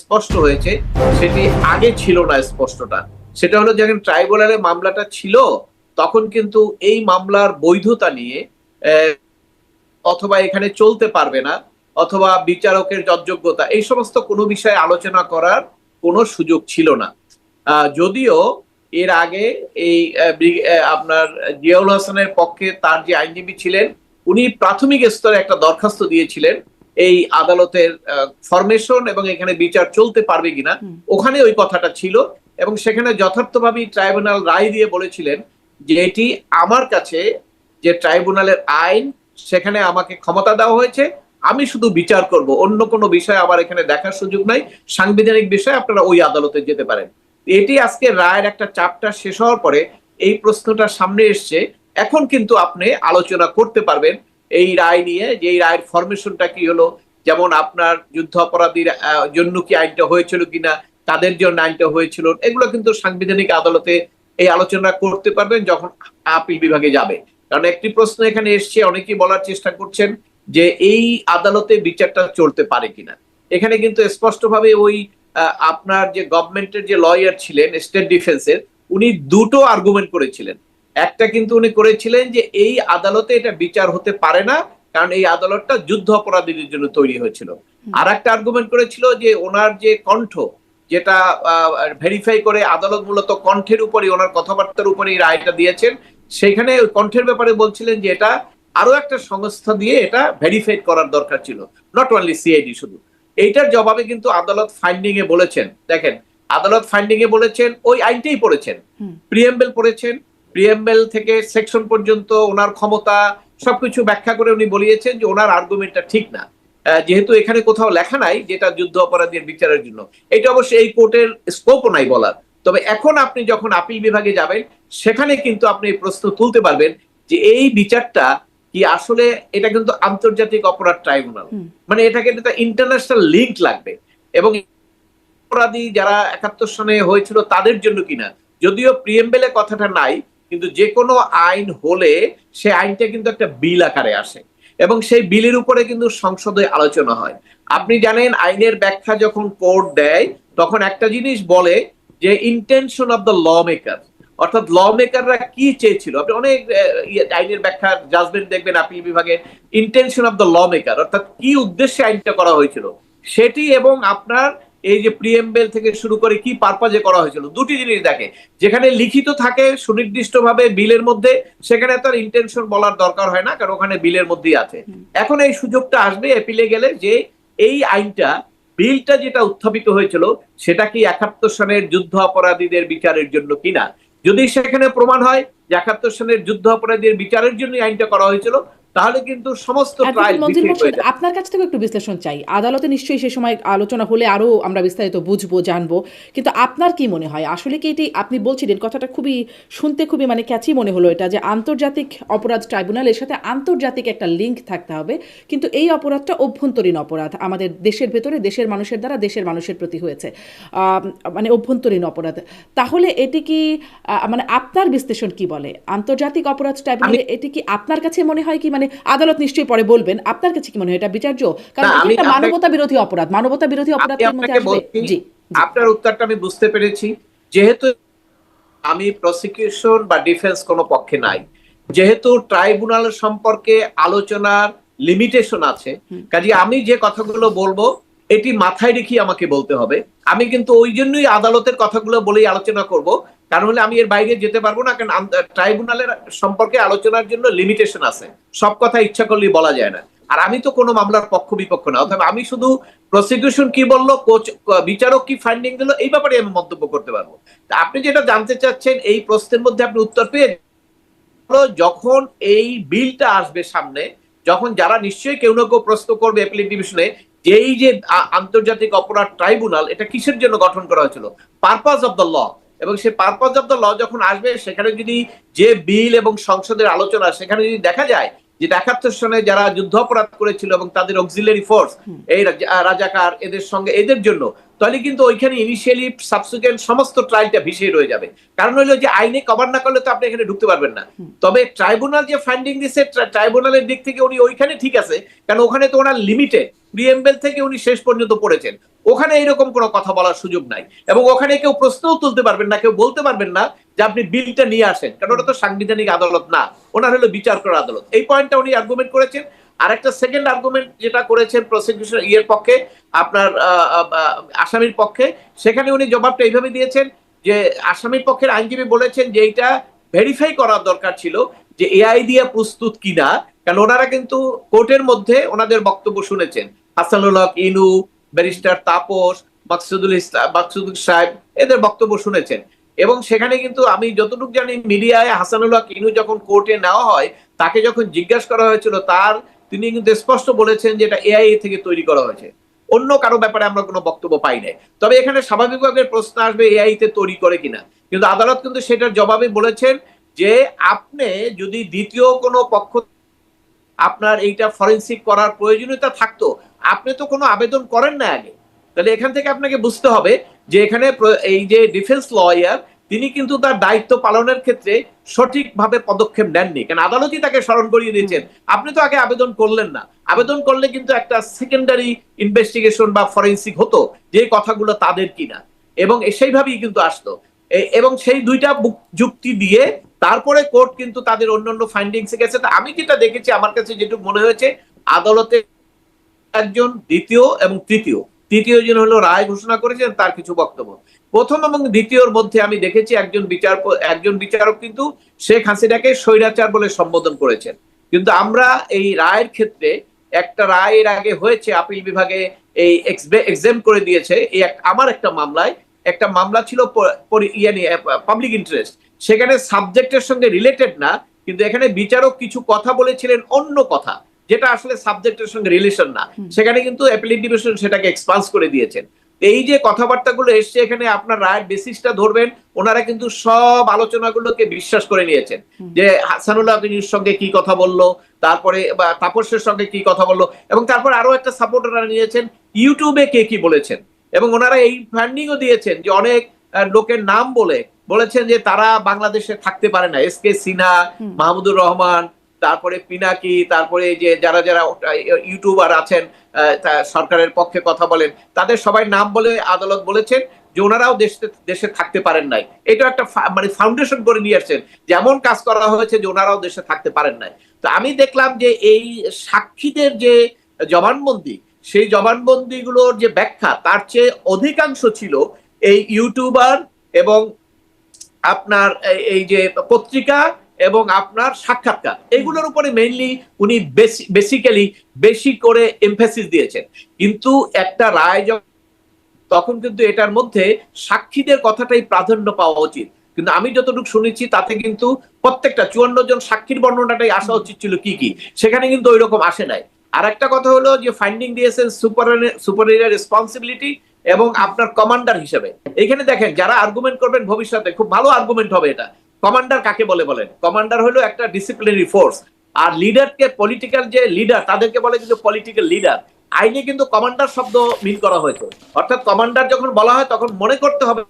স্পষ্ট হয়েছে, সেটি আগে ছিল না স্পষ্টটা। সেটা হলো যখন ট্রাইব্যুনালে মামলাটা ছিল, তখন কিন্তু এই মামলার বৈধতা নিয়ে অথবা এখানে চলতে পারবে না, অথবা বিচারকের যযোগ্যতা এই সমস্ত কোনো বিষয়ে আলোচনা করার কোনো সুযোগ ছিল না। যদিও এর আগে এই আপনার জিয়াউল হাসানের পক্ষে তার যে আইনজীবী ছিলেন, উনি প্রাথমিক স্তরে একটা দরখাস্ত দিয়েছিলেন এই আদালতের ফরমেশন এবং এখানে বিচার চলতে পারবে কিনা ওখানে ওই কথাটা ছিল এবং সেখানে যথার্থভাবে ট্রাইব্যুনাল রায় দিয়ে বলেছিলেন যে এটি আমার কাছে যে ট্রাইব্যুনালের আইন সেখানে আমাকে ক্ষমতা দেওয়া হয়েছে আমি শুধু বিচার করব অন্য কোনো বিষয় আমার এখানে দেখার সুযোগ নাই সাংবিধানিক বিষয়ে আপনারা ওই আদালতে যেতে পারেন। এটি আজকে রায়ের একটা চাপটা শেষ হওয়ার পরে এই প্রশ্নটা সামনে এসছে এখন কিন্তু আপনি আলোচনা করতে পারবেন এই রায় নিয়ে যে এই রায়ের ফরমেশনটা কি হলো? যেমন আপনার যুদ্ধ অপরাধীর জন্য কি আইনটা হয়েছিল কিনা, তাদের জন্য আইনটা হয়েছিল, এগুলো কিন্তু সাংবিধানিক আদালতে এই আলোচনা করতে পারবেন যখন আপিল বিভাগে যাবে। কারণ একটি প্রশ্ন এখানে এসছে, অনেকেই বলার চেষ্টা করছেন যে এই আদালতে বিচারটা চলতে পারে কিনা। এখানে কিন্তু স্পষ্টভাবে ওই আপনার যে গভর্নমেন্টের যে লয়ার ছিলেন স্টেট ডিফেন্সের উনি দুটো আর্গুমেন্ট করেছিলেন। একটা কিন্তু উনি করেছিলেন যে এই আদালতে এটা বিচার হতে পারে না কারণ এই আদালতটা যুদ্ধ অপরাধীদের জন্য তৈরি হয়েছিল। আর একটা আর্গুমেন্ট করেছিল যে ওনার যে কণ্ঠ যেটা ভেরিফাই করে আদালত মূলত কণ্ঠের উপরে ওনার কথাবার্তার উপরে এই রায়টা দিয়েছেন। সেখানে ওই কণ্ঠের ব্যাপারে বলছিলেন যে এটা আরও একটা সংস্থা দিয়ে এটা ভেরিফাই করার দরকার ছিল। নট অনলি সিআইডি শুধু। এইটার জবাবে কিন্তু আদালত ফাইন্ডিং এ বলেছেন। দেখেন আদালত ফাইন্ডিং এ বলেছেন ওই আইনটাই পড়েছেন। প্রিএমবেল পড়েছেন প্রিএমবেল থেকে সেকশন পর্যন্ত ওনার ক্ষমতা সবকিছু ব্যাখ্যা করে উনি বলিয়েছেন যে ওনার আর্গুমেন্টটা ঠিক না। যেহেতু এখানে কোথাও লেখা নাই যেটা যুদ্ধ অপরাধীর বিচারের জন্য। এটা অবশ্যই এই কোর্টের স্কোপও নাই বলার। তবে এখন আপনি যখন আপিল বিভাগে যাবেন সেখানে কিন্তু আপনি এই প্রশ্ন তুলতে পারবেন যে এই বিচারটা কি আসলে এটা কিন্তু আন্তর্জাতিক অপরাধ ট্রাইব্যুনাল। মানে এটাকে একটা ইন্টারন্যাশনাল লিঙ্ক লাগবে। এবং অপরাধী যারা একাত্তর সনে হয়েছিল তাদের জন্য কিনা। যদিও প্রিএমবেলে কথাটা নাই কিন্তু যে কোনো আইন হলে সে আইনটা কিন্তু একটা বিল আকারে আসে এবং সেই বিলের উপরে কিন্তু সংসদে আলোচনা হয়। আপনি জানেন আইনের ব্যাখ্যা যখন কোর্ট দেয় তখন একটা জিনিস বলে যে intention of the law maker অর্থাৎ ল মেকাররা কি চেয়েছিল? আপনি অনেক ইয়ে, আইনের ব্যাখ্যা জাজমেন্ট দেখবেন আপিল বিভাগে intention of the law maker অর্থাৎ কি উদ্দেশ্যে আইনটা করা হয়েছিল? সেটি এবং আপনার এই যে প্রিএমবেল থেকে শুরু করে কি পারপাজে করা হয়েছিল দুটি জিনিস দেখে। যেখানে লিখিত থাকে সুনির্দিষ্টভাবে বিলের মধ্যে সেখানে তার ইন্টেনশন বলার দরকার হয় না কারণ ওখানে বিলের মধ্যেই আছে। এখন এই সুযোগটা আসবে এপিলে গেলে যে এই আইনটা বিলটা যেটা উত্থাপিত হয়েছিল সেটা কি একাত্তর সনের যুদ্ধ অপরাধীদের বিচারের জন্য কিনা? যদি সেখানে প্রমাণ হয় যে একাত্তর সনের যুদ্ধ অপরাধীদের বিচারের জন্য আইনটা করা হয়েছিল তাহলে কিন্তু সমস্ত ট্রায়াল আপনার কাছ থেকে একটু বিশ্লেষণ চাই। আদালতে নিশ্চয়ই সে সময় আলোচনা হলে আরও আমরা বিস্তারিত বুঝব জানব। কিন্তু আপনার কি মনে হয়? আসলে কি এটি আপনি বলছিলেন কথাটা খুবই শুনতে খুবই মানে ক্যাচি মনে হলো এটা যে আন্তর্জাতিক অপরাধ ট্রাইব্যুনালের সাথে আন্তর্জাতিক একটা লিঙ্ক থাকতে হবে। কিন্তু এই অপরাধটা অভ্যন্তরীণ অপরাধ। আমাদের দেশের ভেতরে দেশের মানুষের দ্বারা দেশের মানুষের প্রতি হয়েছে। মানে অভ্যন্তরীণ অপরাধ। তাহলে এটি কি আহ, মানে আপনার বিশ্লেষণ কি বলে? আন্তর্জাতিক অপরাধ ট্রাইব্যুনালে এটি কি আপনার কাছে মনে হয় কি মানে আদালত নিশ্চয়ই পরে বলবেন। আপনার কাছে কি মনে হয় এটা বিচার্য? কারণ এটি মানবতা বিরোধী অপরাধ। মানবতা বিরোধী অপরাধের মধ্যে আসবে। জি। আপনার উত্তরটা আমি বুঝতে পেরেছি। যেহেতু আমি প্রসিকিউশন বা ডিফেন্স কোনো পক্ষে নাই যেহেতু ট্রাইব্যুনাল সম্পর্কে আলোচনার লিমিটেশন আছে কাজে আমি যে কথাগুলো বলব এটি মাথায় রেখে আমাকে বলতে হবে। আমি কিন্তু ওই জন্যই আদালতের কথাগুলো বলেই আলোচনা করব কারণ হলে আমি এর বাইরে যেতে পারব না, কারণ ট্রাইব্যুনালের সম্পর্কে আলোচনার জন্য লিমিটেশন আছে। সব কথা ইচ্ছা করলেই বলা যায় না। আর আমি তো কোনো মামলার পক্ষ বিপক্ষ না, অর্থাৎ আমি শুধু প্রসিকিউশন কি বলল, কোচ বিচারক কি ফাইন্ডিং দিল, এই ব্যাপারে আমি মন্তব্য করতে পারব। আপনি যেটা জানতে চাচ্ছেন, এই প্রশ্নের মধ্যে আপনি উত্তর পেয়ে যখন এই বিলটা আসবে সামনে, যখন যারা নিশ্চয়ই কেউ না কেউ প্রশ্ন করবে অ্যাপিলেট ডিভিশনে যে এই যে আন্তর্জাতিক অপরাধ ট্রাইব্যুনাল এটা কিসের জন্য গঠন করা হয়েছিল? পারপাস অফ দ্য ল এবং সে পারপাস পর্যাপ্ত দ্য ল যখন আসবে সেখানে যদি যে বিল এবং সংসদের আলোচনা সেখানে যদি দেখা যায় যে একাত্তর সনে যারা যুদ্ধ অপরাধ করেছিল এবং তাদের অক্সিলারি ফোর্স এই রাজা- রাজাকার এদের সঙ্গে এদের জন্য তাহলে কিন্তু ওইখানে ইনিশিয়ালি সাবসিকুয়েন্ট সমস্ত ট্রায়ালটা ভিসিয়ে রয়ে যাবে। কারণ হলো যে আইনে কভার না করলে তো আপনি এখানে ঢুকতে পারবেন না। তবে ট্রাইব্যুনাল যে ফাইন্ডিং দিচ্ছে ট্রাইব্যুনালের দিক থেকে উনি ওইখানে ঠিক আছে কারণ ওখানে তো ওনার লিমিটেড প্রিএমবেল থেকে উনি শেষ পর্যন্ত পড়েছেন। ওখানে এরকম কোনো কথা বলার সুযোগ নাই। এবং ওখানে কেউ প্রশ্নও তুলতে পারবেন না কেউ বলতে পারবেন না যে আপনি বিলটা নিয়ে আসেন কারণ ওটা তো সাংবিধানিক আদালত না ওনার হলো বিচার করার আদালত। এই পয়েন্টটা উনি আর্গুমেন্ট করেছেন। আর একটা সেকেন্ড আর্গুমেন্ট যেটা করেছেন প্রসিকিউশন ইয়ের পক্ষে, আপনার আসামির পক্ষে, সেখানে উনি জবাবটা এইভাবে দিয়েছেন যে আসামির পক্ষের আইনজীবী বলেছেন যে এইটা ভেরিফাই করার দরকার ছিল যে এআই দিয়ে প্রস্তুত কিনা। কারণ ওনারা কিন্তু কোর্টের মধ্যে ওনাদের বক্তব্য শুনেছেন। হাসানুল হক, ইনু, ব্যারিস্টার তাপস, মাকসুদুল ইসলাম মাকসুদুল সাহেব, এদের বক্তব্য শুনেছেন। এবং সেখানে কিন্তু আমি যতটুকু জানি মিডিয়ায় হাসানুল হক, ইনু যখন কোর্টে নেওয়া হয়, তাকে যখন জিজ্ঞাসা করা হয়েছিল, তার তিনি কিন্তু স্পষ্ট বলেছেন যে এটা এআই থেকে তৈরি করা হয়েছে। অন্য কারও ব্যাপারে আমরা কোনো বক্তব্য পাই নাই। তবে এখানে স্বাভাবিকভাবে প্রশ্ন আসবে এআই তে তৈরি করে কিনা। কিন্তু আদালত কিন্তু সেটার জবাবে বলেছেন যে আপনি যদি দ্বিতীয় কোনো পক্ষ আপনার এইটা ফরেন্সিক করার প্রয়োজনীয়তা থাকতো, আপনি তো কোনো আবেদন করেন না আগে। তাহলে এখান থেকে আপনাকে বুঝতে হবে যে এখানে এই যে ডিফেন্স লয়ার তিনি কিন্তু তার দায়িত্ব পালনের ক্ষেত্রে সঠিকভাবে পদক্ষেপ নেননি। কারণ আদালতই তাকে স্মরণ করিয়ে দিয়েছেন। আপনি তো আগে আবেদন করলেন না। আবেদন করলে কিন্তু একটা সেকেন্ডারি ইনভেস্টিগেশন বা ফরেন্সিক হতো যে কথাগুলো তাদের কিনা। এবং সেইভাবেই কিন্তু আসতো। এবং সেই দুইটা যুক্তি দিয়ে তারপরে কোর্ট কিন্তু তাদের অন্যান্য ফাইন্ডিংসে গেছে। তা আমি যেটা দেখেছি আমার কাছে যেটুকু মনে হয়েছে আদালতে একজন দ্বিতীয় এবং তৃতীয়। তৃতীয় জন হলো রায় ঘোষণা করেছেন তার কিছু বক্তব্য। প্রথম এবং দ্বিতীয়র মধ্যে আমি দেখেছি একজন বিচার একজন বিচারক কিন্তু শেখ হাসিনাকে স্বৈরাচার বলে সম্বোধন করেছেন। কিন্তু আমরা এই রায়ের ক্ষেত্রে একটা রায় এর আগে হয়েছে আপিল বিভাগে এই এক্সাম করে দিয়েছে এই আমার একটা মামলায় একটা মামলা ছিল ইয়ে পাবলিক ইন্টারেস্ট সেখানে সাবজেক্টের সঙ্গে রিলেটেড না কিন্তু এখানে বিচারক কিছু কথা বলেছিলেন অন্য কথা যেটা আসলে সাবজেক্টের সঙ্গে রিলেশন না। সেখানে কিন্তু অ্যাপিলিট ডিভিশন সেটাকে এক্সপান্স করে দিয়েছেন। এই যে কথাবার্তাগুলো এসছে এখানে আপনার রায়ের বেসিসটা ধরবেন ওনারা কিন্তু সব আলোচনাগুলোকে বিশ্বাস করে নিয়েছেন। যে হাসানুল্লাহ আবিনীর সঙ্গে কি কথা বলল তারপরে বা তাপসের সঙ্গে কি কথা বলল এবং তারপর আরও একটা সাপোর্ট ওনারা নিয়েছেন ইউটিউবে কে কি বলেছেন? এবং ওনারা এই ফান্ডিংও দিয়েছেন যে অনেক লোকের নাম বলে বলেছেন যে তারা বাংলাদেশে থাকতে পারে না। এস কে সিনহা মাহমুদুর রহমান তারপরে পিনাকি, তারপরে যে যারা যারা ইউটিউবার আছেন সরকারের পক্ষে কথা বলেন, তাদের সবাই নাম বলে আদালত বলেছেন যে ওনারাও দেশে দেশে থাকতে পারেন নাই। এটা একটা মানে ফাউন্ডেশন করে নিয়ে আসছেন। যেমন কাজ করা হয়েছে যে ওনারাও দেশে থাকতে পারেন নাই। তো আমি দেখলাম যে এই সাক্ষীদের যে জবানবন্দি, সেই জবানবন্দিগুলোর যে ব্যাখ্যা, তার চেয়ে অধিকাংশ ছিল এই ইউটিউবার এবং আপনার এই যে পত্রিকা এবং আপনার সাক্ষাৎকার। এগুলোর উপরে মেইনলি উনি বেসিক্যালি বেশি করে এমফেসিস দিয়েছেন। কিন্তু একটা রায় তখন কিন্তু এটার মধ্যে সাক্ষীদের কথাটাই প্রাধান্য পাওয়া উচিত। কিন্তু আমি যতটুকু শুনেছি, তাতে কিন্তু প্রত্যেকটা চুয়ান্ন জন সাক্ষীর বর্ণনাটাই আসা উচিত ছিল কি কি। সেখানে কিন্তু ওই রকম আসে নাই। আর একটা কথা হলো যে ফাইন্ডিং দিয়েছেন সুপার সুপারিয়ার রেসপন্সিবিলিটি এবং আপনার কমান্ডার হিসেবে। এখানে দেখেন, যারা আর্গুমেন্ট করবেন ভবিষ্যতে, খুব ভালো আর্গুমেন্ট হবে এটা। কমান্ডার কাকে বলে বলেন? কমান্ডার হলো একটা ডিসিপ্লিনারি ফোর্স আর লিডারকে পলিটিক্যাল যে লিডার তাদেরকে বলে কিন্তু পলিটিক্যাল লিডার আইনে কিন্তু কমান্ডার শব্দ মিল করা হয়েছে। অর্থাৎ কমান্ডার যখন বলা হয়, তখন মনে করতে হবে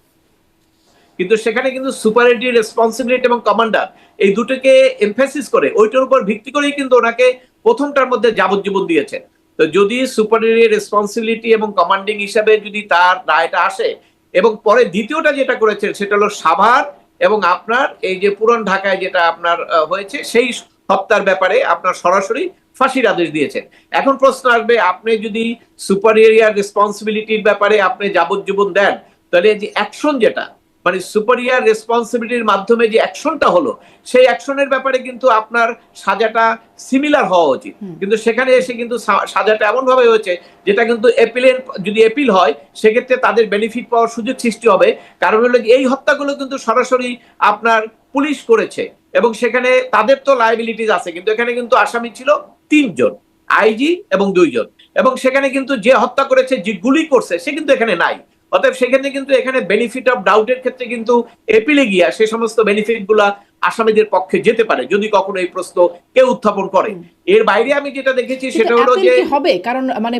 কিন্তু সেখানে কিন্তু সুপারিটি রেসপন্সিবিলিটি এবং কমান্ডার এই দুটোকে এমফেসিস করে, ওইটার উপর ভিত্তি করেই কিন্তু ওনাকে প্রথমটার মধ্যে যাবজ্জীবন দিয়েছেন তো যদি সুপারিটি রেসপন্সিবিলিটি এবং কমান্ডিং হিসাবে যদি তার রায়টা আসে, এবং পরে দ্বিতীয়টা যেটা করেছেন সেটা হলো সাভার এবং আপনার এই যে পুরান ঢাকায় যেটা আপনার হয়েছে, সেই হত্যার ব্যাপারে আপনার সরাসরি ফাঁসির আদেশ দিয়েছেন। এখন প্রশ্ন আসবে, আপনি যদি সুপারিয়ার রেসপন্সিবিলিটির ব্যাপারে আপনি যাবজ্জীবন দেন, তাহলে যে অ্যাকশন যেটা মানে সুপারিয়ার রেসপন্সিবিলিটির মাধ্যমে যে অ্যাকশনটা হলো সেই অ্যাকশনের ব্যাপারে কিন্তু আপনার সাজাটা সিমিলার হওয়া উচিত। কিন্তু সেখানে এসে কিন্তু সাজাটা এমন ভাবে হয়েছে যেটা কিন্তু এপিলের যদি এপিল হয় সেক্ষেত্রে তাদের বেনিফিট পাওয়ার সুযোগ সৃষ্টি হবে। কারণ হলো এই হত্যাগুলো কিন্তু সরাসরি আপনার পুলিশ করেছে এবং সেখানে তাদের তো লাইবিলিটিস আছে কিন্তু এখানে কিন্তু আসামি ছিল তিনজন আইজি এবং দুইজন। এবং সেখানে কিন্তু যে হত্যা করেছে যে গুলি করছে সে কিন্তু এখানে নাই। অতএব সেখানে কিন্তু এখানে বেনিফিট অফ ডাউটের ক্ষেত্রে কিন্তু এপিলে গিয়া সে সমস্ত বেনিফিটগুলা আসামিদের পক্ষে যেতে পারে যদি কখনো এই প্রশ্ন কেউ উত্থাপন করে। এর বাইরে আমি যেটা দেখেছি সেটা হলো যে হবে? কারণ মানে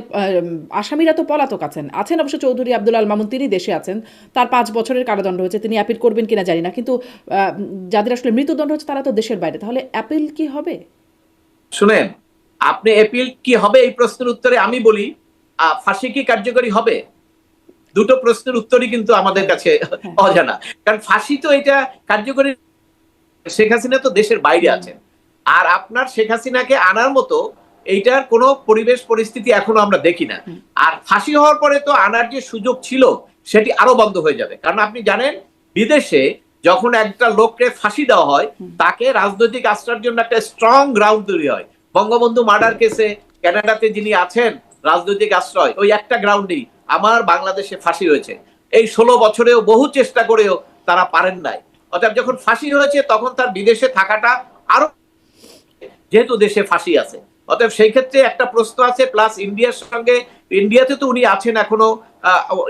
আসামিরা তো পলাতক আছেন। আছেন অবশ্য চৌধুরী আব্দুল আল মামুন তিনি দেশে আছেন। তার পাঁচ বছরের কারাদণ্ড হয়েছে তিনি অ্যাপিল করবেন কিনা জানি না। কিন্তু যাদের আসলে মৃত্যুদণ্ড হচ্ছে তারা তো দেশের বাইরে। তাহলে অ্যাপিল কি হবে? শুনেন আপনি এপিল কি হবে এই প্রশ্নের উত্তরে আমি বলি ফাঁসি কি কার্যকরী হবে? দুটো প্রশ্নের উত্তরই কিন্তু আমাদের কাছে অজানা। কারণ ফাঁসি তো এটা কার্যকরী শেখ হাসিনা তো দেশের বাইরে আছেন। আর আপনার শেখ হাসিনাকে আনার মতো এইটার কোনো পরিবেশ পরিস্থিতি এখনও আমরা দেখি না। আর ফাঁসি হওয়ার পরে তো আনার যে সুযোগ ছিল সেটি আরও বন্ধ হয়ে যাবে। কারণ আপনি জানেন বিদেশে যখন একটা লোককে ফাঁসি দেওয়া হয় তাকে রাজনৈতিক আশ্রয়ের জন্য একটা স্ট্রং গ্রাউন্ড তৈরি হয়। বঙ্গবন্ধু মার্ডার কেসে কানাডাতে যিনি আছেন রাজনৈতিক আশ্রয় ওই একটা গ্রাউন্ডেই আমার বাংলাদেশে ফাঁসি হয়েছে। এই ষোলো বছরেও বহু চেষ্টা করেও তারা পারেন নাই। অর্থাৎ যখন ফাঁসি হয়েছে, তখন তার বিদেশে থাকাটা আরও যেহেতু দেশে ফাঁসি আছে। অতএব সেই ক্ষেত্রে একটা প্রশ্ন আছে প্লাস ইন্ডিয়ার সঙ্গে, ইন্ডিয়াতে তো উনি আছেন এখনও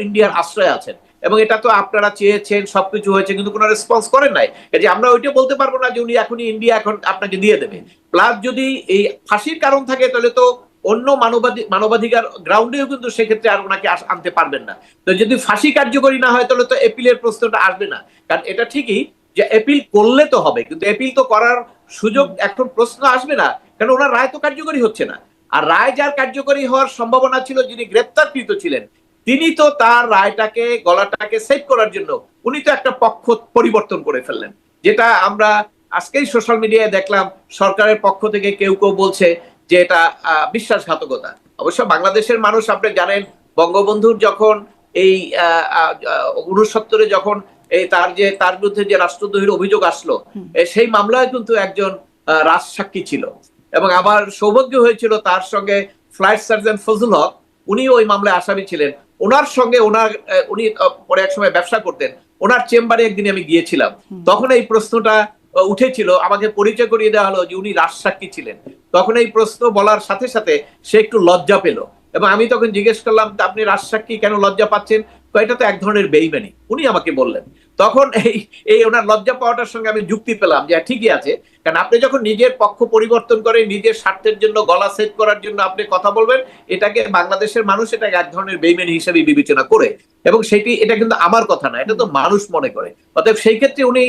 ইন্ডিয়ার আশ্রয় আছেন। এবং এটা তো আপনারা চেয়েছেন, সবকিছু হয়েছে, কিন্তু কোনো রেসপন্স করেন নাই। যে আমরা ওইটা বলতে পারব না যে উনি এখনই ইন্ডিয়া এখন আপনাকে দিয়ে দেবে। প্লাস যদি এই ফাঁসির কারণ থাকে, তাহলে তো অন্য মানবাধি মানবাধিকার গ্রাউন্ডেও কিন্তু সেক্ষেত্রে আর ওনাকে আনতে পারবেন না। তো যদি ফাঁসি কার্যকরী না হয় তাহলে তো এপিলের প্রশ্নটা আসবে না। কারণ এটা ঠিকই যে এপিল করলে তো হবে কিন্তু এপিল তো করার সুযোগ এখন প্রশ্ন আসবে না কারণ ওনার রায় তো কার্যকরী হচ্ছে না। আর রায় যার কার্যকরী হওয়ার সম্ভাবনা ছিল যিনি গ্রেপ্তারকৃত ছিলেন তিনি তো তার রায়টাকে গলাটাকে সেভ করার জন্য উনি তো একটা পক্ষ পরিবর্তন করে ফেললেন। যেটা আমরা আজকেই সোশ্যাল মিডিয়ায় দেখলাম সরকারের পক্ষ থেকে কেউ কেউ বলছে যে এটা বিশ্বাসঘাতকতা। অবশ্য বাংলাদেশের মানুষ আপনি জানেন বঙ্গবন্ধুর যখন এই উনসত্তরে যখন এই তার যে তার বিরুদ্ধে যে রাষ্ট্রদ্রোহীর অভিযোগ আসলো সেই মামলায় কিন্তু একজন আহ, রাজসাক্ষী ছিল। এবং আবার সৌভাগ্য হয়েছিল তার সঙ্গে ফ্লাইট সার্জন ফজল হক উনি ওই মামলায় আসামি ছিলেন। ওনার সঙ্গে ওনার উনি পরে এক সময় ব্যবসা করতেন। ওনার চেম্বারে একদিন আমি গিয়েছিলাম। তখন এই প্রশ্নটা উঠেছিল। আমাকে পরিচয় করিয়ে দেওয়া হলো যে উনি রাজসাক্ষী ছিলেন। তখন এই প্রশ্ন বলার সাথে সাথে সে একটু লজ্জা পেল। এবং আমি তখন জিজ্ঞেস করলাম আপনি রাজসাক্ষী কেন লজ্জা পাচ্ছেন? তো এটা তো এক ধরনের বেইমানি। উনি আমাকে বললেন। তখন এই এই ওনার লজ্জা পাওয়াটার সঙ্গে আমি যুক্তি পেলাম যে হ্যাঁ, ঠিকই আছে। কারণ আপনি যখন নিজের পক্ষ পরিবর্তন করে নিজের স্বার্থের জন্য গলা সেট করার জন্য আপনি কথা বলবেন এটাকে বাংলাদেশের মানুষ এটাকে এক ধরনের বেইমানি হিসেবে বিবেচনা করে। এবং সেটি এটা কিন্তু আমার কথা না এটা তো মানুষ মনে করে। অতএব সেই ক্ষেত্রে উনি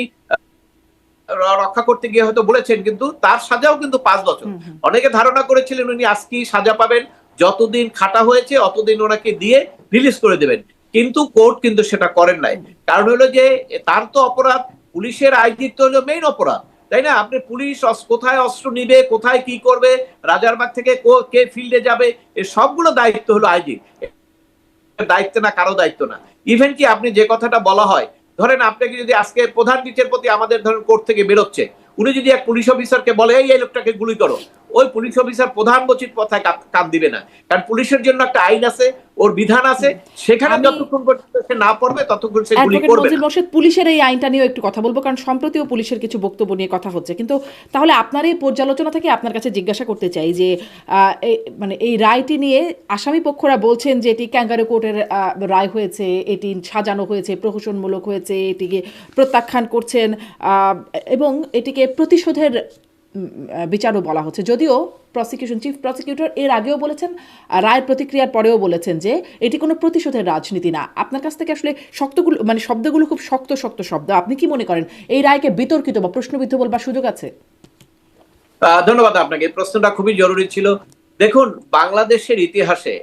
রক্ষা করতে গিয়ে হয়তো বলেছেন কিন্তু তার সাজাও কিন্তু পাঁচ বছর। অনেকে ধারণা করেছিলেন উনি আজকেই সাজা পাবেন যতদিন খাটা হয়েছে অতদিন ওনাকে দিয়ে রিলিজ করে দেবেন। কিন্তু কোর্ট কিন্তু সেটা করেন নাই। কারণ হলো যে তার তো অপরাধ পুলিশের আইজিত্ব হলো মেইন অপরাধ। তাই না? আপনি পুলিশ কোথায় অস্ত্র নিবে কোথায় কি করবে রাজারবাগ থেকে কো- কে ফিল্ডে যাবে এ সবগুলো দায়িত্ব হলো আইজি দায়িত্ব না কারও দায়িত্ব না। ইভেন কি আপনি যে কথাটা বলা হয় ধরেন আপনাকে যদি আজকে প্রধান বিচারপতি আমাদের ধরেন কোর্ট থেকে বেরোচ্ছে, উনি যদি এক পুলিশ অফিসারকে বলে, এই লোকটাকে গুলি করো। ওই পুলিশ অফিসার প্রধান বচিত কথায় কান দিবে না। কারণ পুলিশের জন্য একটা আইন আছে ওর বিধান আছে। সেখানে যতক্ষণ পর্যন্ত সে না পড়বে ততক্ষণ সে গুলি করবে। মোর্শেদ পুলিশের এই আইনটা নিয়েও একটু কথা বলব কারণ সম্প্রতিও পুলিশের কিছু বক্তব্য নিয়ে কথা হচ্ছে। কিন্তু তাহলে আপনার এই পর্যালোচনা থেকে আপনার কাছে জিজ্ঞাসা করতে চাই যে মানে এই রায়টি নিয়ে আসামি পক্ষরা বলছেন যে এটি ক্যাঙ্গারু কোর্টের আহ, রায় হয়েছে এটি সাজানো হয়েছে প্রহসনমূলক হয়েছে এটিকে প্রত্যাখ্যান করছেন আহ, এবং এটিকে প্রতিশোধের বিচারও বলা হচ্ছে। যদিও প্রসিকিউশন চিফ প্রসিকিউটর এর আগেও বলেছেন রায়ের প্রতিক্রিয়ার পরেও বলেছেন যে এটি কোনো প্রতিশোধের রাজনীতি না। আপনার কাছ থেকে আসলে শক্তগুলো মানে শব্দগুলো খুব শক্ত শক্ত শব্দ। আপনি কি মনে করেন, এই রায়কে বিতর্কিত বা প্রশ্নবিদ্ধ বলবার সুযোগ আছে? ধন্যবাদ আপনাকে। প্রশ্নটা খুবই জরুরি ছিল। দেখুন, বাংলাদেশের ইতিহাসে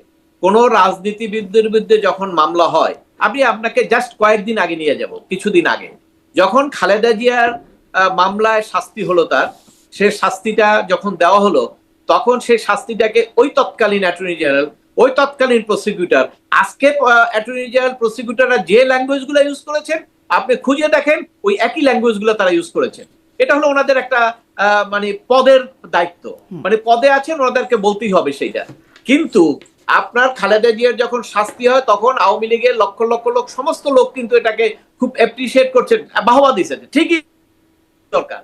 কোন রাজনীতিবিদদের বিরুদ্ধে যখন মামলা হয়, আমি আপনাকে জাস্ট কয়েকদিন আগে নিয়ে যাব, কিছুদিন আগে। যখন খালেদা জিয়ার মামলায় শাস্তি হলো তার সে শাস্তিটা যখন দেওয়া হলো তখন সেই শাস্তিটাকে ওই তৎকালীন অ্যাটর্নি জেনারেল ওই তৎকালীন প্রসিকিউটর আজকে অ্যাটর্নি জেনারেল প্রসিকিউটররা যে ল্যাঙ্গুয়েজগুলো ইউজ করেছেন আপনি খুঁজে দেখেন ওই একই ল্যাঙ্গুয়েজগুলো তারা ইউজ করেছেন। এটা হলো ওনাদের একটা আহ, মানে পদের দায়িত্ব। মানে পদে আছেন ওনাদেরকে বলতেই হবে সেইটা। কিন্তু আপনার খালেদা জিয়ার যখন শাস্তি হয় তখন আওয়ামী লীগের লক্ষ লক্ষ লোক সমস্ত লোক কিন্তু এটাকে খুব অ্যাপ্রিসিয়েট করছেন বাহবা দিয়েছেন ঠিকই দরকার।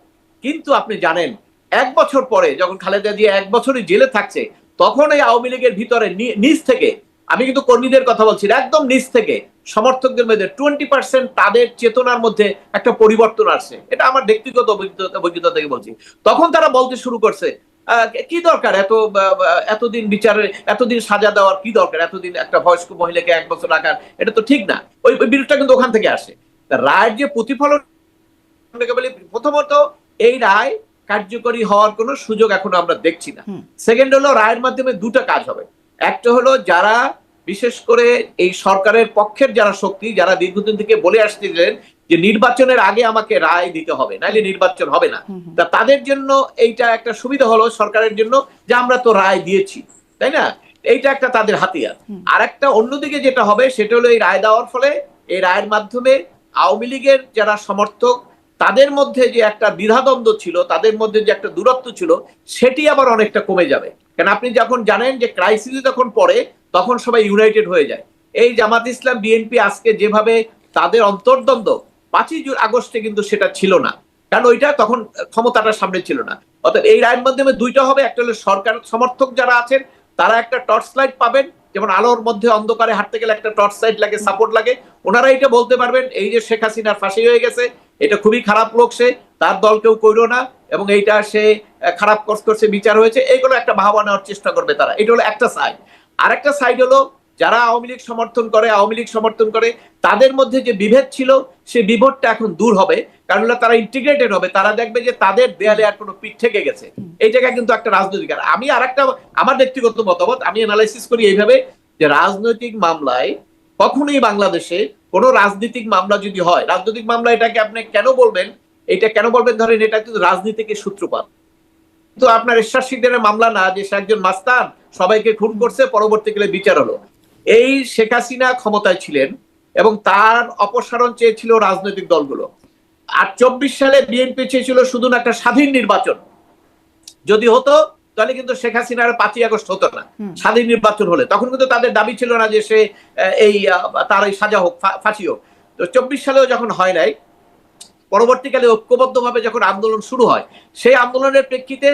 কিন্তু আপনি জানেন, এক বছর পরে যখন খালেদা জিয়া এক বছরই জেলে থাকছে, তখন এই আওয়ামী লীগের ভিতরে নিজ থেকে, আমি কিন্তু কর্মীদের কথা বলছি একদম নিচ থেকে সমর্থকদের মধ্যে টোয়েন্টি পার্সেন্ট তাদের চেতনার মধ্যে একটা পরিবর্তন আসছে। এটা আমার ব্যক্তিগত অভিজ্ঞতা থেকে বলছি। তখন তারা বলতে শুরু করছে কি দরকার এত এতদিন বিচারে, এতদিন সাজা দেওয়ার কি দরকার? এতদিন একটা বয়স্ক মহিলাকে এক বছর রাখার, এটা তো ঠিক না। ওই বিরোধটা কিন্তু ওখান থেকে আসে। রায়ের যে প্রতিফলন, প্রথমত এই রায় কার্যকরী হওয়ার কোনো সুযোগ এখনও আমরা দেখছি না। সেকেন্ড হলো রায়ের মাধ্যমে দুটো কাজ হবে। একটা হলো যারা বিশেষ করে এই সরকারের পক্ষের যারা শক্তি যারা দীর্ঘদিন থেকে বলে আসছিলেন যে নির্বাচনের আগে আমাকে রায় দিতে হবে নাহলে নির্বাচন হবে না। তা তাদের জন্য এইটা একটা সুবিধা হলো সরকারের জন্য যে আমরা তো রায় দিয়েছি তাই না? এইটা একটা তাদের হাতিয়ার। আর একটা অন্যদিকে যেটা হবে সেটা হলো এই রায় দেওয়ার ফলে এই রায়ের মাধ্যমে আওয়ামী লীগের যারা সমর্থক তাদের মধ্যে যে একটা দ্বিধাদ্বন্দ্ব ছিল, তাদের মধ্যে যে একটা দূরত্ব ছিল, সেটি আবার অনেকটা কমে যাবে। কারণ আপনি যখন জানেন যে ক্রাইসিস যখন পড়ে, তখন সবাই ইউনাইটেড হয়ে যায়। এই জামাত ইসলাম বিএনপি আজকে যেভাবে তাদের অন্তর্দ্বন্দ্ব, পাঁচই জুন, আগস্টে কিন্তু সেটা ছিল না। কারণ ওইটা তখন ক্ষমতাটা সামনে ছিল না। অর্থাৎ এই রায়ের মাধ্যমে দুইটা হবে, একটা হলো সরকার সমর্থক যারা আছেন, তারা একটা টর্চ লাইট পাবেন, যেমন আলোর মধ্যে অন্ধকারে হাঁটতে গেলে একটা টর্চ লাইট লাগে সাপোর্ট লাগে। ওনারা এটা বলতে পারবেন, এই যে শেখ হাসিনার ফাঁসি হয়ে গেছে এটা খুবই খারাপ লোক সে, তার দল কেউ করল না, এবং এইটা সে খারাপ কাজ করছে বিচার হয়েছে। এইগুলো একটা ভাবা নেওয়ার চেষ্টা করবে তারা। এটা হলো একটা সাইড আর একটা সাইড হলো, যারা আওয়ামী লীগ সমর্থন করে, আওয়ামী লীগ সমর্থন করে, তাদের মধ্যে যে বিভেদ ছিল, সে বিভেদটা এখন দূর হবে। কারণ তারা ইন্টিগ্রেটেড হবে। তারা দেখবে যে তাদের দেয়ালে আর কোনো পিঠ থেকে গেছে। এই জায়গায় কিন্তু একটা রাজনৈতিক আর আমি আর একটা আমার ব্যক্তিগত মতামত, আমি অ্যানালাইসিস করি এইভাবে যে রাজনৈতিক মামলায় কখনোই বাংলাদেশে কোনো রাজনৈতিক মামলা যদি হয়, রাজনৈতিক মামলা এটাকে আপনি কেন বলবেন? এটা কেন বলবেন? ধরেন এটা কিন্তু রাজনীতিকে সূত্রপাত তো আপনার ঈশ্বর সিদ্ধানের মামলা না, যে সে একজন মাস্তান, সবাইকে খুন করছে, পরবর্তীকালে বিচার হলো। এই শেখ হাসিনা ক্ষমতায় ছিলেন এবং তার অপসারণ চেয়েছিল রাজনৈতিক দলগুলো। আর চব্বিশ সালে বিএনপি চেয়েছিল শুধু একটা স্বাধীন নির্বাচন। যদি হতো তাহলে কিন্তু শেখ হাসিনার পাঁচই আগস্ট হতো না। স্বাধীন নির্বাচন হলে। তখন কিন্তু তাদের দাবি ছিল না যে সে এই তার এই সাজা হোক ফাঁসি হোক। তো চব্বিশ সালেও যখন হয় নাই পরবর্তীকালে ঐক্যবদ্ধভাবে যখন আন্দোলন শুরু হয় সেই আন্দোলনের প্রেক্ষিতে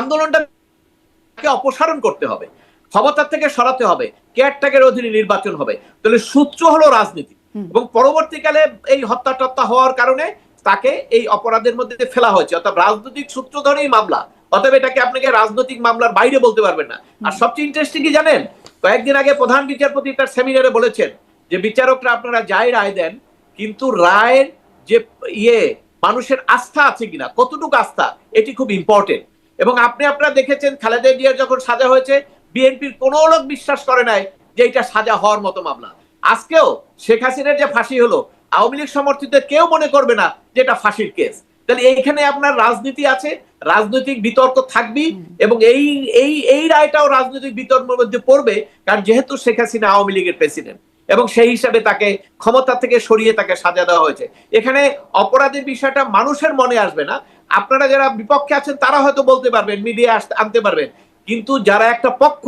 আন্দোলনটাকে অপসারণ করতে হবে। ক্ষমতার থেকে সরাতে হবে। কেয়ারটেকের অধীনে নির্বাচন হবে। তাহলে সূত্র হলো রাজনীতি। এবং পরবর্তীকালে এই হত্যা টত্যা হওয়ার কারণে তাকে এই অপরাধের মধ্যে ফেলা হয়েছে। অর্থাৎ রাজনৈতিক সূত্র ধরেই মামলা। অতএব এটাকে আপনাকে রাজনৈতিক মামলার বাইরে বলতে পারবেন না। আর সবচেয়ে ইন্টারেস্টিং কি জানেন? কয়েকদিন আগে প্রধান বিচারপতি তার সেমিনারে বলেছেন যে বিচারকরা আপনারা যাই রায় দেন কিন্তু রায়ের যে ইয়ে মানুষের আস্থা আছে কিনা কতটুকু আস্থা এটি খুব ইম্পর্টেন্ট এবং আপনি আপনারা দেখেছেন খালেদা জিয়ার যখন সাজা হয়েছে বিএনপির কোনো লোক বিশ্বাস করে নাই যে এটা সাজা হওয়ার মতো মামলা। আজকেও শেখ হাসিনার যে ফাঁসি হলো আওয়ামী লীগ সমর্থিত কেউ মনে করবে না যে এটা ফাঁসির কেস। তাহলে এইখানে আপনার রাজনীতি আছে রাজনৈতিক বিতর্ক থাকবেই এবং এই এই এই রায়টাও রাজনৈতিক বিতর্কের মধ্যে পড়বে, কারণ যেহেতু শেখ হাসিনা আওয়ামী লীগের প্রেসিডেন্ট এবং সেই হিসাবে তাকে ক্ষমতা থেকে সরিয়ে তাকে সাজা দেওয়া হয়েছে। এখানে অপরাধের বিষয়টা মানুষের মনে আসবে না। আপনারা যারা বিপক্ষে আছেন, তারা হয়তো বলতে পারবেন মিডিয়া আসতে, আনতে পারবেন। কিন্তু যারা একটা পক্ষ,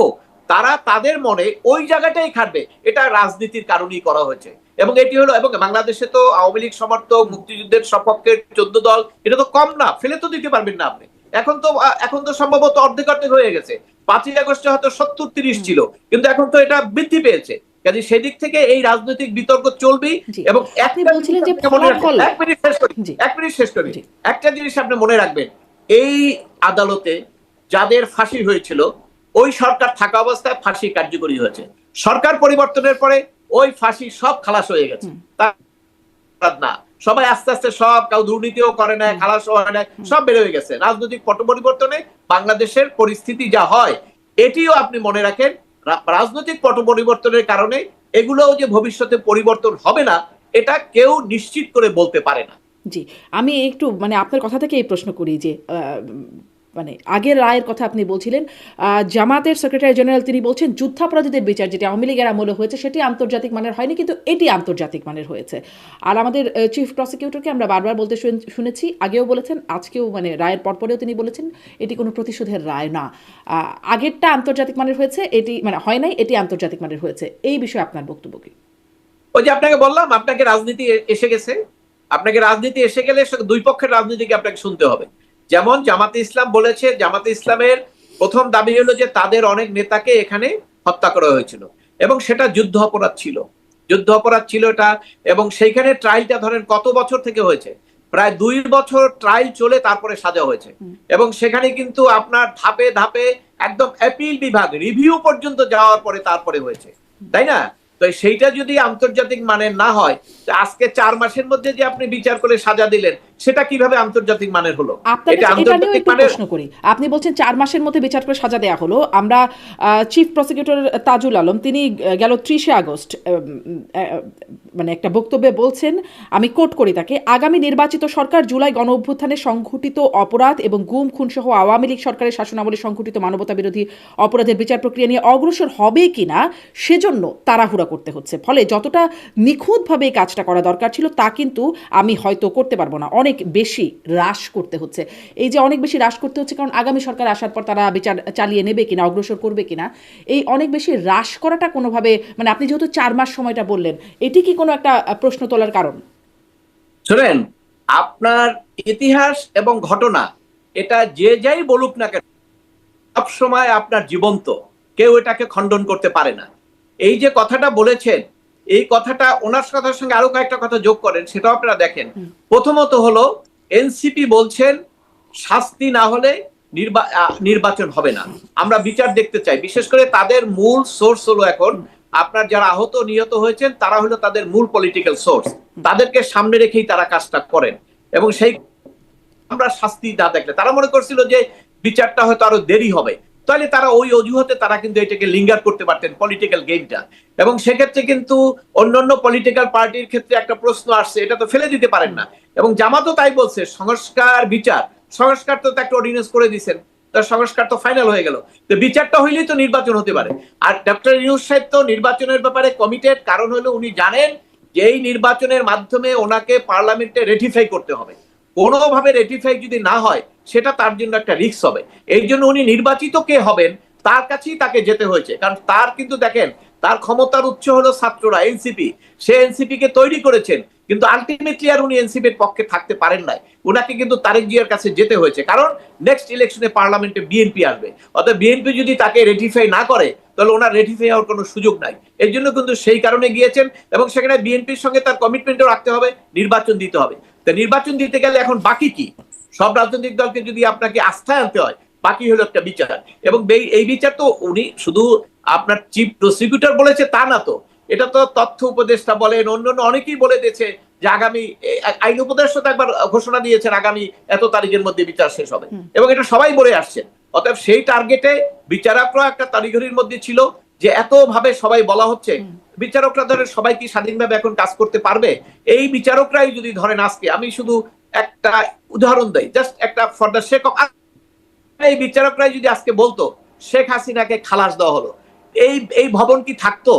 তারা তাদের মনে ওই জায়গাটাই খাটবে। এটা রাজনীতির কারণেই করা হয়েছে। এবং এটি হলো এবং বাংলাদেশে তো আওয়ামী লীগ সমর্থক মুক্তিযুদ্ধের সপক্ষের চোদ্দ দল এটা তো কম না ফেলে তো দিতে পারবেন না আপনি। এখন তো এখন তো সম্ভবত অর্ধেক অর্ধেক হয়ে গেছে। পাঁচই আগস্টে হয়তো সত্তর তিরিশ ছিল কিন্তু এখন তো এটা বৃদ্ধি পেয়েছে। কাজে সেদিক থেকে এই রাজনৈতিক বিতর্ক চলবেই এবং আপনি বলছিলেন যে এক মিনিট শেষ করি এক মিনিট শেষ করি। একটা জিনিস আপনি মনে রাখবেন এই আদালতে যাদের ফাঁসি হয়েছিল ওই সরকার থাকা অবস্থায় ফাঁসি কার্যকরী হয়েছে। সরকার পরিবর্তনের পরে ওই ফাঁসি সব খালাস হয়ে গেছে। না। সবাই আস্তে আস্তে সব কেউ দুর্নীতিও করে না খালাস হয় না সব বেড়ে হয়ে গেছে। রাজনৈতিক পট পরিবর্তনে বাংলাদেশের পরিস্থিতি যা হয় এটিও আপনি মনে রাখেন রাজনৈতিক পট পরিবর্তনের কারণে এগুলোও যে ভবিষ্যতে পরিবর্তন হবে না এটা কেউ নিশ্চিত করে বলতে পারে না। জি আমি একটু মানে আপনার কথা থেকে এই প্রশ্ন করি যে আহ, মানে আগের রায়ের কথা আপনি বলছিলেন জামাতের সেক্রেটারি জেনারেল তিনি বলছেন, যুদ্ধাপরাধীদের বিচার যেটি আওয়ামী লীগের আমলে হয়েছে, সেটি আন্তর্জাতিক মানের হয়নি, কিন্তু এটি আন্তর্জাতিক মানের হয়েছে। আর আমাদের চিফ প্রসিকিউটরকে আমরা বারবার বলতে শুনেছি, আগেও বলেছেন, আজকেও মানে রায়ের পরপরেও তিনি বলেছেন, এটি কোনো প্রতিশোধের রায় না। আগেরটা আন্তর্জাতিক মানের হয়েছে, এটি মানে হয় নাই, এটি আন্তর্জাতিক মানের হয়েছে। এই বিষয়ে আপনার বক্তব্য কি? ওই যে আপনাকে বললাম, আপনাকে রাজনীতি এসে গেছে। আপনাকে রাজনীতি এসে গেলে দুই পক্ষের রাজনীতিকে আপনাকে শুনতে হবে। যেমন জামাতে ইসলাম বলেছে জামাতে ইসলামের প্রথম দাবি হলো যে তাদের অনেক নেতাকে এখানে হত্যা করা হয়েছিল এবং সেটা যুদ্ধ অপরাধ ছিল। যুদ্ধ অপরাধ ছিল এটা এবং সেইখানে ট্রায়ালটা ধরেন কত বছর থেকে হয়েছে? প্রায় দুই বছর ট্রায়াল চলে তারপরে সাজা হয়েছে। এবং সেখানে কিন্তু আপনার ধাপে ধাপে একদম অ্যাপিল বিভাগ রিভিউ পর্যন্ত যাওয়ার পরে তারপরে হয়েছে। তাই না? তো সেইটা যদি আন্তর্জাতিক মানের না হয় আজকে চার মাসের মধ্যে যে আপনি বিচার করে সাজা দিলেন সেটা কীভাবে আন্তর্জাতিক মানের হলো? এটা আন্তর্জাতিক মানের প্রশ্ন করি। আপনি বলছেন চার মাসের মধ্যে বিচার করে সাজা দেওয়া হলো। আমরা চিফ প্রসিকিউটর তাজুল আলম তিনি গেল ত্রিশে আগস্ট মানে একটা বক্তব্যে বলছেন আমি কোট করি তাকে আগামী নির্বাচিত সরকার জুলাই গণ অভ্যুত্থানে সংঘটিত অপরাধ এবং গুম খুন সহ আওয়ামী লীগ সরকারের শাসনামলে সংঘটিত মানবতা বিরোধী অপরাধের বিচার প্রক্রিয়া নিয়ে অগ্রসর হবে কিনা সেজন্য তাড়াহুড়া করতে হচ্ছে। ফলে যতটা নিখুঁতভাবে এই কাজটা করা দরকার ছিল তা কিন্তু আমি হয়তো করতে পারব না। অনেক বেশি হ্রাস করতে হচ্ছে। এই যে অনেক বেশি হ্রাস করতে হচ্ছে, কারণ আগামী সরকার আসার পর তারা বিচার চালিয়ে নেবে কিনা, অগ্রসর করবে কিনা, এই অনেক বেশি হ্রাস করাটা কোনোভাবে মানে আপনি যেহেতু চার মাস সময়টা বললেন, এটি কি কোনো একটা প্রশ্ন তোলার কারণ? শোনেন, আপনার ইতিহাস এবং ঘটনা, এটা যে যাই বলুক না কেন, সব সময় আপনার জীবন্ত, কেউ এটাকে খণ্ডন করতে পারে না। এই যে কথাটা বলেছেন এই কথাটা ওনার কথার সঙ্গে আরও কয়েকটা কথা যোগ করেন সেটাও আপনারা দেখেন। প্রথমত হলো এনসিপি বলছেন শাস্তি না হলে নির্বাচন হবে না। আমরা বিচার দেখতে চাই। বিশেষ করে তাদের মূল সোর্স হলো এখন আপনার যারা আহত নিহত হয়েছেন তারা হলো তাদের মূল পলিটিক্যাল সোর্স তাদেরকে সামনে রেখেই তারা কাজটা করেন। এবং সেই আমরা শাস্তি না দেখলে তারা মনে করছিল যে বিচারটা হয়তো আরও দেরি হবে। তাহলে তারা ওই অজুহাতে তারা কিন্তু এটাকে লিঙ্গার করতে পারতেন পলিটিক্যাল গেমটা এবং সেক্ষেত্রে কিন্তু অন্যান্য পলিটিক্যাল পার্টির ক্ষেত্রে একটা প্রশ্ন আসছে, এটা তো ফেলে দিতে পারেন না। এবং জামাতও তাই বলছে, সংস্কার বিচার। সংস্কার তো একটা অর্ডিনেন্স করে দিয়েছেন, তার সংস্কার তো ফাইনাল হয়ে গেল। তো বিচারটা হইলেই তো নির্বাচন হতে পারে। আর ডক্টর ইউনুস সাহেব তো নির্বাচনের ব্যাপারে কমিটেড কারণ হলো উনি জানেন যে এই নির্বাচনের মাধ্যমে ওনাকে পার্লামেন্টে রেটিফাই করতে হবে। কোনোভাবে রেটিফাই যদি না হয় সেটা তার জন্য একটা রিস্ক হবে। এই জন্য উনি নির্বাচিত কে হবেন, তার কাছেই তাকে যেতে হয়েছে। কারণ তার কিন্তু দেখেন, তার ক্ষমতার উৎস হলো ছাত্ররা এনসিপি সে এনসিপি কে তৈরি করেছেন, কিন্তু আলটিমেটলি আর উনি এনসিপির পক্ষে থাকতে পারেন নাই। উনাকে কিন্তু তারেক জিয়ার কাছে যেতে হয়েছে। কারণ নেক্সট ইলেকশনে পার্লামেন্টে বিএনপি আসবে। অর্থাৎ বিএনপি যদি তাকে রেটিফাই না করে, তাহলে ওনার রেটিফাই হওয়ার কোনো সুযোগ নাই। এর জন্য কিন্তু সেই কারণে গিয়েছেন এবং সেখানে বিএনপির সঙ্গে তার কমিটমেন্টও রাখতে হবে, নির্বাচন দিতে হবে। তো নির্বাচন দিতে গেলে এখন বাকি কি? সব রাজনৈতিক দলকে যদি আপনাকে আস্থায় আনতে হয় বাকি হলো একটা বিচার। এবং এই- বিচার তো উনি শুধু আপনার চিফ প্রসিকিউটর বলেছে তা না তো। এটা তো তথ্য উপদেষ্টা বলেন অন্যান্য অনেকেই বলে দিয়েছে যে আগামী আইন উপদেষ্টা তো একবার ঘোষণা দিয়েছেন আগামী এত তারিখের মধ্যে বিচার শেষ হবে। এবং এটা সবাই বলে আসছেন অতএব সেই টার্গেটে বিচারকরা একটা তারিখের মধ্যে ছিল যে এত ভাবে সবাই বলা হচ্ছে বিচারকরা ধরেন সবাই কি স্বাধীনভাবে এখন কাজ করতে পারবে? এই বিচারকরাই যদি ধরেন আজকে আমি শুধু একটা উদাহরণ দেয় জাস্ট একটা ফর দ্য শেক অফ এই বিচারকরাই যদি আজকে বলতো শেখ হাসিনাকে খালাস দেওয়া হলো। এই এই ভবন কি থাকতো?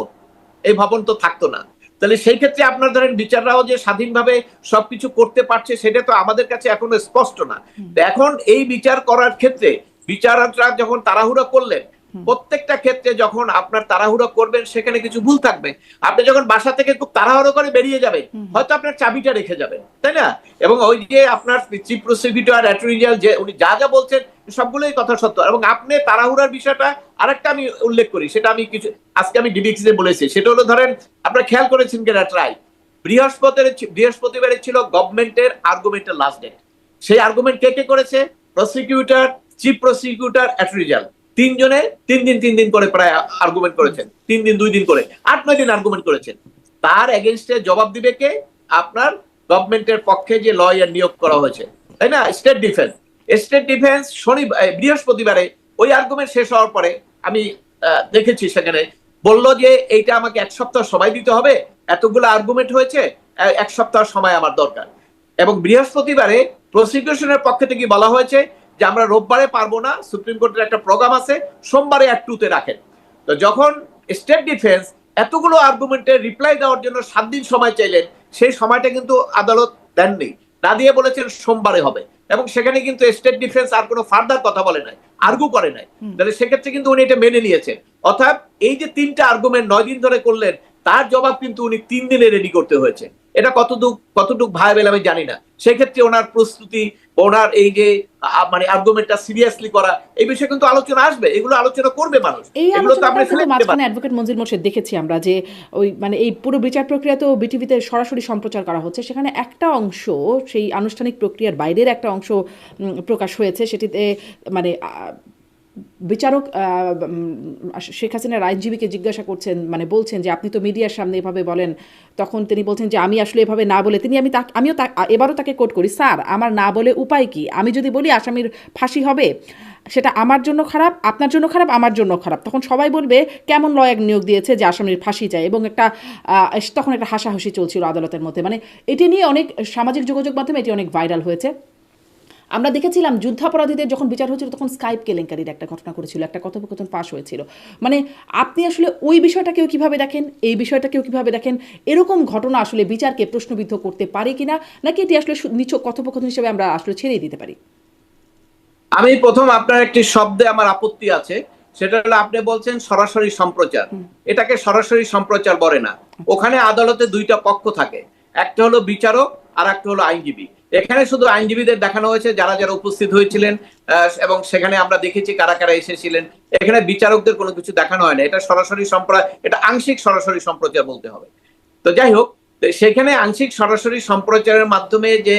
এই ভবন তো থাকতো না। তাহলে সেই ক্ষেত্রে আপনার ধরেন বিচাররাও যে স্বাধীনভাবে সবকিছু করতে পারছে সেটা তো আমাদের কাছে এখনও স্পষ্ট না। এখন এই বিচার করার ক্ষেত্রে বিচারকরা যখন তাড়াহুড়া করলেন প্রত্যেকটা ক্ষেত্রে যখন আপনার তাড়াহুড়ো করবেন সেখানে কিছু ভুল থাকবে। আপনি যখন বাসা থেকে খুব তাড়াহুড়ো করে বেরিয়ে যাবেন হয়তো আপনার চাবিটা রেখে যাবেন তাই না? এবং ওই যে আপনার চিফ প্রসিকিউটর অ্যাটর্নি জেনারেল যে উনি যা যা বলছেন সবগুলোই কথা সত্য। এবং আপনি তাড়াহুড়ার বিষয়টা আরেকটা আমি উল্লেখ করি সেটা আমি কিছু আজকে আমি ডিবিক্সে বলেছি। সেটা হলো ধরেন আপনারা খেয়াল করেছেন কিনা ট্রাই বৃহস্পতিবার বৃহস্পতিবারে ছিল গভর্নমেন্টের আর্গুমেন্টের লাস্ট ডেট সেই আর্গুমেন্ট কে কে করেছে? Prosecutor chief prosecutor attorney general তিনজনে তিন দিন তিন দিন করে প্রায় আর্গুমেন্ট করেছেন। তিন দিন, দুই দিন করে। আট, নয় দিন আর্গুমেন্ট করেছেন। তার এগেনস্টে জবাব দিবে কে? আপনার গভর্নমেন্টের পক্ষে যে লয়ার নিয়োগ করা হয়েছে। তাই না? স্টেট ডিফেন্স স্টেট ডিফেন্স শনি বৃহস্পতিবারে ওই আর্গুমেন্ট শেষ হওয়ার পরে আমি দেখেছি সেখানে বলল যে এইটা আমাকে এক সপ্তাহ সময় দিতে হবে। এতগুলো আর্গুমেন্ট হয়েছে এক সপ্তাহ সময় আমার দরকার। এবং বৃহস্পতিবারে প্রসিকিউশনের পক্ষ থেকে বলা হয়েছে যে আমরা রোববারে পারব না সুপ্রিম কোর্টের একটা প্রোগ্রাম আছে সোমবারে এক টুতে রাখেন। তো যখন স্টেট ডিফেন্স এতগুলো আর্গুমেন্টের রিপ্লাই দেওয়ার জন্য সাত দিন সময় চাইলেন সেই সময়টা কিন্তু আদালত দেননি। না দিয়ে বলেছেন সোমবারে হবে। এবং সেখানে কিন্তু স্টেট ডিফেন্স আর কোনো ফার্দার কথা বলে নাই আর্গু করে নাই। তাহলে সেক্ষেত্রে কিন্তু উনি এটা মেনে নিয়েছেন। অর্থাৎ এই যে তিনটা আর্গুমেন্ট নয় দিন ধরে করলেন তার জবাব কিন্তু উনি তিন দিনে রেডি করতে হয়েছে। এটা কতটুক কতটুক ভাইবেল আমি জানি না সেক্ষেত্রে ওনার প্রস্তুতি ওনার এই যে মানে আর্গুমেন্টটা সিরিয়াসলি করা এই বিষয়ে কিন্তু আলোচনা আসবে এগুলো আলোচনা করবে মানুষ এগুলো তো আপনি ফেলে মাঝখানে। অ্যাডভোকেট মঞ্জিল মোর্শেদ দেখেছি আমরা যে ওই মানে এই পুরো বিচার প্রক্রিয়া তো বিটিভিতে সরাসরি সম্প্রচার করা হচ্ছে সেখানে একটা অংশ সেই আনুষ্ঠানিক প্রক্রিয়ার বাইরের একটা অংশ প্রকাশ হয়েছে সেটিতে মানে বিচারক শেখ হাসিনার আইনজীবীকে জিজ্ঞাসা করছেন মানে বলছেন যে, আপনি তো মিডিয়ার সামনে এভাবে বলেন। তখন তিনি বলছেন যে, আমি আসলে এভাবে না বলে, তিনি আমি তাক- আমিও তা- এবারও তাকে কোট করি, স্যার, আমার না বলে উপায় কি? আমি যদি বলি আসামির ফাঁসি হবে, সেটা আমার জন্য খারাপ, আপনার জন্য খারাপ, আমার জন্য খারাপ। তখন সবাই বলবে, কেমন লয়ার নিয়োগ দিয়েছে যে আসামির ফাঁসি যায় এবং একটা তখন একটা হাসাহাসি চলছিল আদালতের মধ্যে। মানে এটি নিয়ে অনেক সামাজিক যোগাযোগ মাধ্যমে এটি অনেক ভাইরাল হয়েছে। আমরা দেখেছিলাম যুদ্ধাপরাধীদের যখন বিচার হয়েছিল তখন স্কাইপ কেলেঙ্কারির একটা ঘটনা করেছিল একটা কথোপকথন পাশ হয়েছিল। মানে আপনি আসলে ওই বিষয়টাকেও কীভাবে দেখেন এই বিষয়টাকেও কীভাবে দেখেন এরকম ঘটনা আসলে বিচারকে প্রশ্নবিদ্ধ করতে পারে কিনা নাকি এটি আসলে নিছক কথোপকথন হিসেবে আমরা আসলে ছেড়েই দিতে পারি? আমি প্রথম আপনার একটি শব্দে আমার আপত্তি আছে সেটা হলো আপনি বলছেন সরাসরি সম্প্রচার। এটাকে সরাসরি সম্প্রচার বলে না। ওখানে আদালতে দুইটা পক্ষ থাকে একটা হলো বিচারক আর একটা হলো আইনজীবী। এখানে শুধু আইনজীবীদের দেখানো হয়েছে, যারা যারা উপস্থিত হয়েছিলেন এবং সেখানে আমরা দেখেছি কারা কারা এসেছিলেন। এখানে বিচারকদের কোনো কিছু দেখানো হয় না এটা সরাসরি সম্প্রচার এটা আংশিক সরাসরি সম্প্রচার বলতে হবে। তো যাই হোক সেখানে আংশিক সরাসরি সম্প্রচারের মাধ্যমে যে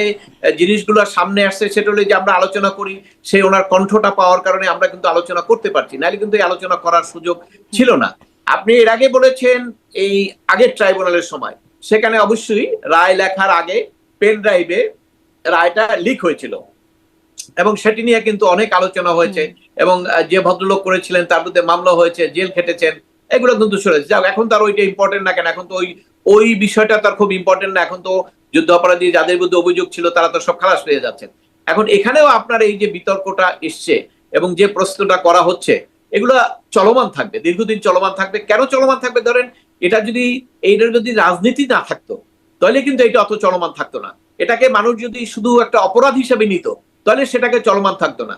জিনিসগুলো সামনে আসছে, সেটা হলে যে আমরা আলোচনা করি, সে ওনার কণ্ঠটা পাওয়ার কারণে আমরা কিন্তু আলোচনা করতে পারছি। নাহলে কিন্তু এই আলোচনা করার সুযোগ ছিল না। আপনি এর আগে বলেছেন এই আগের ট্রাইব্যুনালের সময়। সেখানে অবশ্যই রায় লেখার আগে পেন ড্রাইভে রায়টা লিক হয়েছিল। এবং সেটি নিয়ে কিন্তু অনেক আলোচনা হয়েছে এবং যে ভদ্রলোক করেছিলেন তার বিরুদ্ধে মামলা হয়েছে জেল খেটেছেন এগুলো কিন্তু শুনেছি যাক এখন তার ওইটা ইম্পর্টেন্ট না কেন? এখন তো ওই ওই বিষয়টা তার খুব ইম্পর্টেন্ট না। এখন তো যুদ্ধ অপরাধী যাদের বিরুদ্ধে অভিযোগ ছিল তারা তো সব খালাস পেয়ে যাচ্ছেন। এখন এখানেও আপনার এই যে বিতর্কটা এসছে এবং যে প্রশ্নটা করা হচ্ছে এগুলো চলমান থাকবে দীর্ঘদিন চলমান থাকবে। কেন চলমান থাকবে? ধরেন এটা যদি এইটার যদি রাজনীতি না থাকতো তাহলে কিন্তু এটা অত চলমান থাকতো না। এটাকে মানুষ যদি শুধু একটা অপরাধ হিসেবে নিত তাহলে সেটাকে চলমান থাকতো না।